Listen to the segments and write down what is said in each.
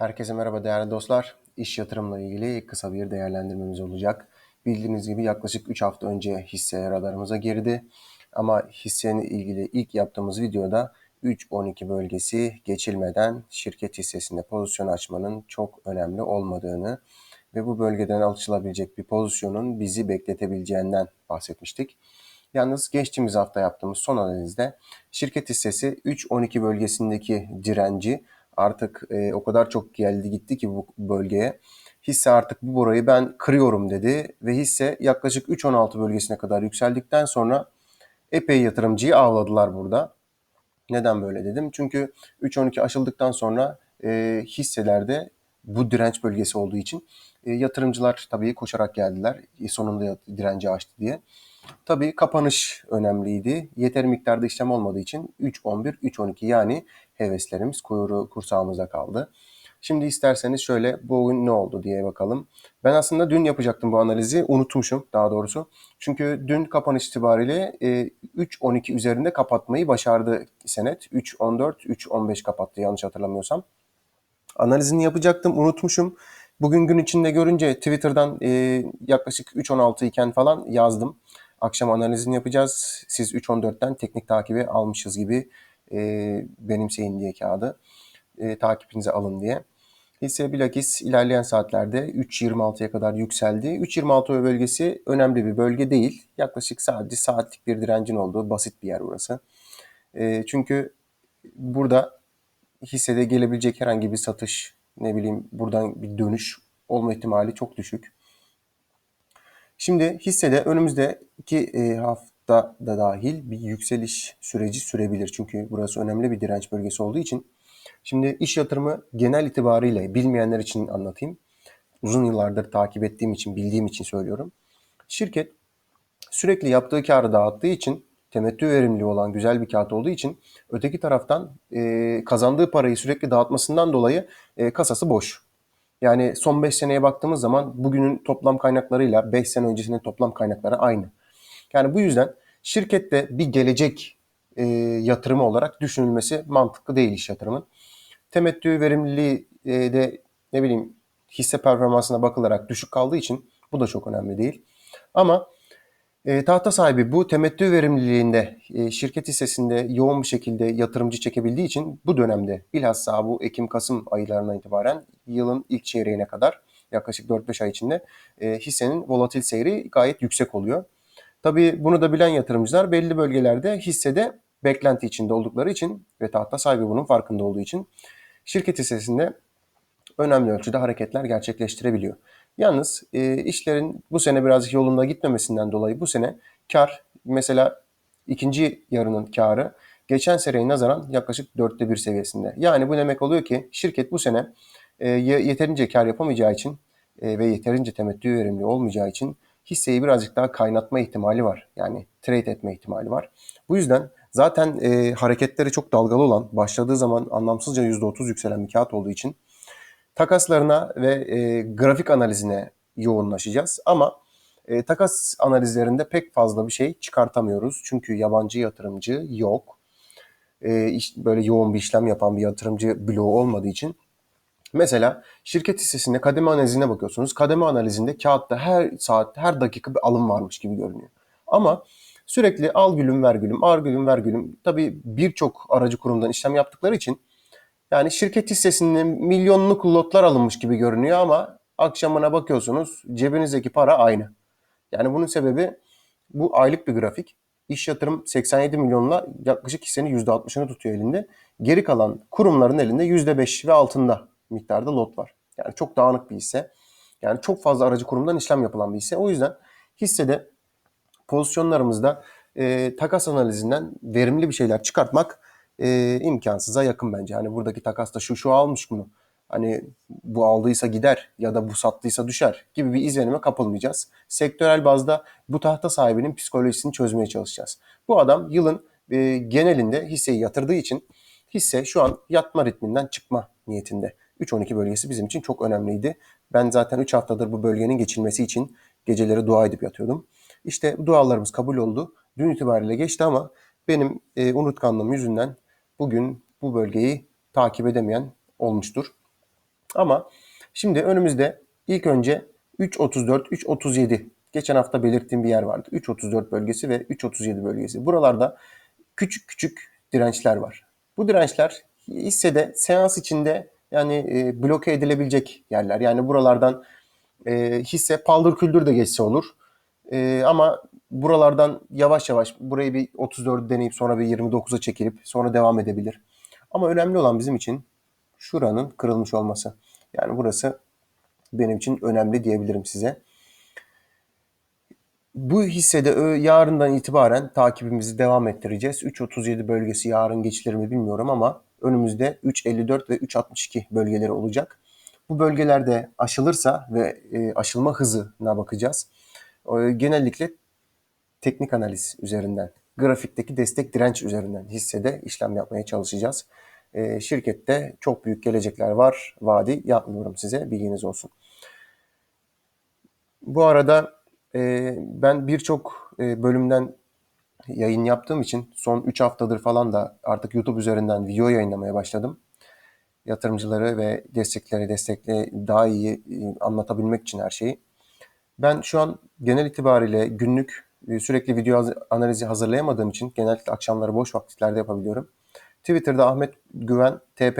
Herkese merhaba değerli dostlar. İş yatırımla ilgili kısa bir değerlendirmemiz olacak. Bildiğiniz gibi yaklaşık 3 hafta önce hisse radarımıza girdi. Ama hissenin ilgili ilk yaptığımız videoda 3-12 bölgesi geçilmeden şirket hissesinde pozisyon açmanın çok önemli olmadığını ve bu bölgeden açılabilecek bir pozisyonun bizi bekletebileceğinden bahsetmiştik. Yalnız geçtiğimiz hafta yaptığımız son analizde şirket hissesi 3-12 bölgesindeki direnci artık e, o kadar çok geldi gitti ki bu bölgeye. Hisse artık bu burayı ben kırıyorum dedi ve hisse yaklaşık 3.16 bölgesine kadar yükseldikten sonra epey yatırımcıyı avladılar burada. Neden böyle dedim? Çünkü 3.12 aşıldıktan sonra e, hisselerde bu direnç bölgesi olduğu için e, yatırımcılar tabii koşarak geldiler. E, sonunda direnci aştı diye. Tabii kapanış önemliydi. Yeter miktarda işlem olmadığı için 3.11, 3.12 yani heveslerimiz kuyruğu kursağımızda kaldı. Şimdi isterseniz şöyle bugün ne oldu diye bakalım. Ben aslında dün yapacaktım bu analizi. Unutmuşum daha doğrusu. Çünkü dün kapanış itibariyle e, 3.12 üzerinde kapatmayı başardı senet. 3.14, 3.15 kapattı yanlış hatırlamıyorsam. Analizini yapacaktım unutmuşum. Bugün gün içinde görünce Twitter'dan e, yaklaşık 3.16 iken falan yazdım. Akşam analizini yapacağız. Siz 3.14'ten teknik takibi almışız gibi e, benimseyin diye kağıdı. E, takipinize alın diye. Hisse bilakis ilerleyen saatlerde 3.26'ya kadar yükseldi. 3.26 bölgesi önemli bir bölge değil. Yaklaşık sadece saatlik bir direncin olduğu basit bir yer burası. E, çünkü burada hissede gelebilecek herhangi bir satış, ne bileyim buradan bir dönüş olma ihtimali çok düşük. Şimdi hissede önümüzdeki e, hafta da dahil bir yükseliş süreci sürebilir. Çünkü burası önemli bir direnç bölgesi olduğu için. Şimdi iş yatırımı genel itibariyle bilmeyenler için anlatayım. Uzun yıllardır takip ettiğim için, bildiğim için söylüyorum. Şirket sürekli yaptığı karı dağıttığı için temettü verimli olan güzel bir kağıt olduğu için öteki taraftan e, kazandığı parayı sürekli dağıtmasından dolayı e, kasası boş. Yani son 5 seneye baktığımız zaman bugünün toplam kaynaklarıyla 5 sene öncesinin toplam kaynakları aynı. Yani bu yüzden şirkette bir gelecek e, yatırımı olarak düşünülmesi mantıklı değil iş yatırımın. Temettü verimliliği e, de ne bileyim hisse performansına bakılarak düşük kaldığı için bu da çok önemli değil. Ama e, tahta sahibi bu temettü verimliliğinde e, şirket hissesinde yoğun bir şekilde yatırımcı çekebildiği için bu dönemde bilhassa bu Ekim-Kasım aylarından itibaren yılın ilk çeyreğine kadar yaklaşık 4-5 ay içinde e, hissenin volatil seyri gayet yüksek oluyor. Tabii bunu da bilen yatırımcılar belli bölgelerde hissede beklenti içinde oldukları için ve tahta sahibi bunun farkında olduğu için şirket hissesinde önemli ölçüde hareketler gerçekleştirebiliyor. Yalnız e, işlerin bu sene birazcık yolunda gitmemesinden dolayı bu sene kar mesela ikinci yarının karı geçen seneye nazaran yaklaşık dörtte bir seviyesinde. Yani bu demek oluyor ki şirket bu sene e, yeterince kar yapamayacağı için e, ve yeterince temettü verimli olmayacağı için hisseyi birazcık daha kaynatma ihtimali var. Yani trade etme ihtimali var. Bu yüzden zaten e, hareketleri çok dalgalı olan, başladığı zaman anlamsızca %30 yükselen bir kağıt olduğu için takaslarına ve e, grafik analizine yoğunlaşacağız. Ama e, takas analizlerinde pek fazla bir şey çıkartamıyoruz. Çünkü yabancı yatırımcı yok. E, iş, böyle yoğun bir işlem yapan bir yatırımcı bloğu olmadığı için. Mesela şirket hissesinde kademe analizine bakıyorsunuz. Kademe analizinde kağıtta her saat, her dakika bir alım varmış gibi görünüyor. Ama sürekli al gülüm ver gülüm, al gülüm ver gülüm. Tabii birçok aracı kurumdan işlem yaptıkları için yani şirket hissesinde milyonluk lotlar alınmış gibi görünüyor ama akşamına bakıyorsunuz cebinizdeki para aynı. Yani bunun sebebi bu aylık bir grafik. İş yatırım 87 milyonla yaklaşık hissenin %60'ını tutuyor elinde. Geri kalan kurumların elinde %5 ve altında miktarda lot var. Yani çok dağınık bir hisse. Yani çok fazla aracı kurumdan işlem yapılan bir hisse. O yüzden hissede pozisyonlarımızda e, takas analizinden verimli bir şeyler çıkartmak e, imkansıza yakın bence. Hani buradaki takasta şu şu almış bunu. Hani bu aldıysa gider ya da bu sattıysa düşer gibi bir izlenime kapılmayacağız. Sektörel bazda bu tahta sahibinin psikolojisini çözmeye çalışacağız. Bu adam yılın e, genelinde hisseyi yatırdığı için hisse şu an yatma ritminden çıkma niyetinde. 3-12 bölgesi bizim için çok önemliydi. Ben zaten 3 haftadır bu bölgenin geçilmesi için geceleri dua edip yatıyordum. İşte dualarımız kabul oldu. Dün itibariyle geçti ama benim e, unutkanlığım yüzünden bugün bu bölgeyi takip edemeyen olmuştur. Ama şimdi önümüzde ilk önce 3.34, 3.37 geçen hafta belirttiğim bir yer vardı. 3.34 bölgesi ve 3.37 bölgesi. Buralarda küçük küçük dirençler var. Bu dirençler hissede seans içinde yani e, bloke edilebilecek yerler. Yani buralardan e, hisse paldır küldür de geçse olur. E, ama buralardan yavaş yavaş burayı bir 34 deneyip sonra bir 29'a çekilip sonra devam edebilir. Ama önemli olan bizim için şuranın kırılmış olması. Yani burası benim için önemli diyebilirim size. Bu hissede yarından itibaren takibimizi devam ettireceğiz. 3.37 bölgesi yarın geçilir mi bilmiyorum ama önümüzde 3.54 ve 3.62 bölgeleri olacak. Bu bölgelerde aşılırsa ve e, aşılma hızına bakacağız. Genellikle teknik analiz üzerinden, grafikteki destek direnç üzerinden hissede işlem yapmaya çalışacağız. E, şirkette çok büyük gelecekler var. Vadi yapmıyorum size, bilginiz olsun. Bu arada e, ben birçok e, bölümden yayın yaptığım için son 3 haftadır falan da artık YouTube üzerinden video yayınlamaya başladım. Yatırımcıları ve destekleri destekle daha iyi e, anlatabilmek için her şeyi. Ben şu an genel itibariyle günlük sürekli video analizi hazırlayamadığım için genellikle akşamları boş vakitlerde yapabiliyorum. Twitter'da Ahmet Güven TP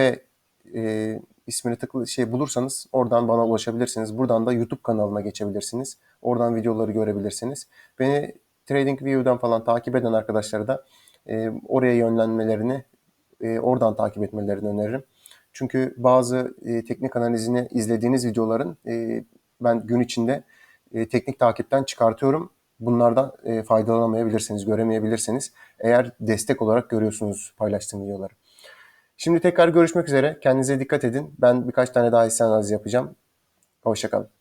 e, ismini tıklı şey bulursanız oradan bana ulaşabilirsiniz. Buradan da YouTube kanalıma geçebilirsiniz. Oradan videoları görebilirsiniz. Beni TradingView'dan falan takip eden arkadaşlara da e, oraya yönlenmelerini e, oradan takip etmelerini öneririm. Çünkü bazı e, teknik analizini izlediğiniz videoların e, ben gün içinde e, teknik takipten çıkartıyorum. Bunlardan e, faydalanamayabilirsiniz, göremeyebilirsiniz. Eğer destek olarak görüyorsunuz paylaştığım videoları. Şimdi tekrar görüşmek üzere. Kendinize dikkat edin. Ben birkaç tane daha hisse analizi yapacağım. Hoşçakalın.